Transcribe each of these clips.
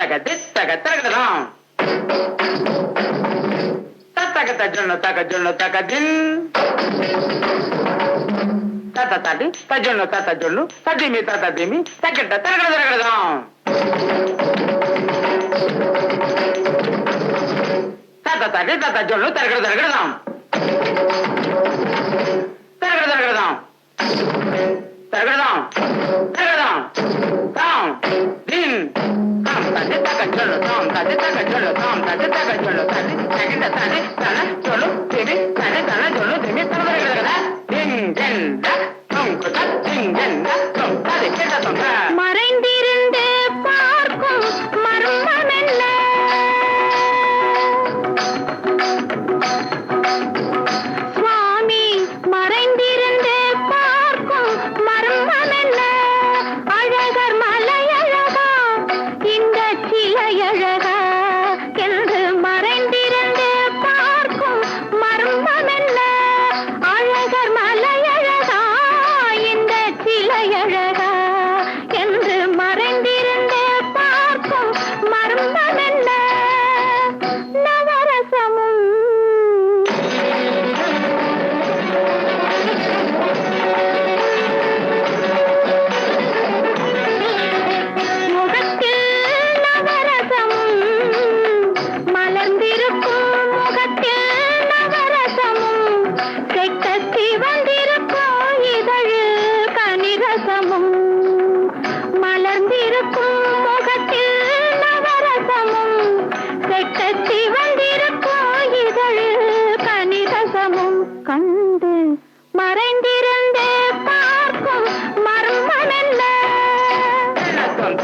తగ తగదం. తగత జొన్న తగ జొన్న తగ దిన్. తత తది తజొన్న తత జొల్లు తదిమి తత దిమి తగడ్డ తరగడ తరగడదాం తత తది తత జొల్లు తరగడ తరగడదాం తరగడ తరగడదాం తరగడదాం తరగడదాం దాం. చలో తాం తది తగ చలో తాం తది తగ చలో తది తగిన తది తన చలో తిని తన తన చలో తిని తొలగ కదా దిన్ దెన్ ద తంకు తత్ దిన్ దెన్ ద சிவந்திருக்கும் இதழில் கனிரசமும் மலர்ந்திருக்கும் முகத்தில் நவரசமும் கெட்ட சிவந்திருக்கும் இதழில் கனிரசமும் கண்டு மறைந்திருந்து பார்க்கும் மர்மம் என்ன? சொல்ல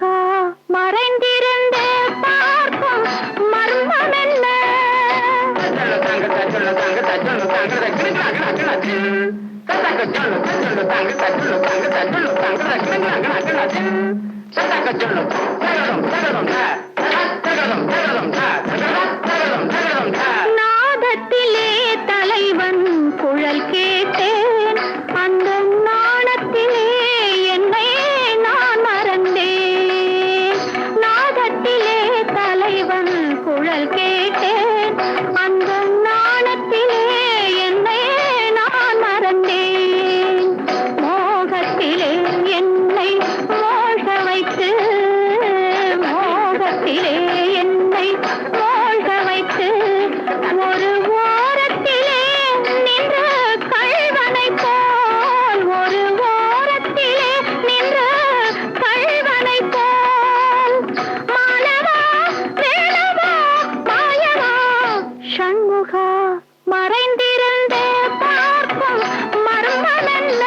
அழகா மறைந்திருந்தே பார்க்கும் மர்மம் என்ன சத்தக்க சொல்லு சகடம் சகடம் வாரத்திலே என்னை வாழ்க வைத்து ஒரு வாரத்திலே நின்ற கல்வனை போல் ஒரு வாரத்திலே நின்ற கல்வனை போல் மாலவா வேலவா மாயவா சண்முகா பார்க்கும் மர்மமல்ல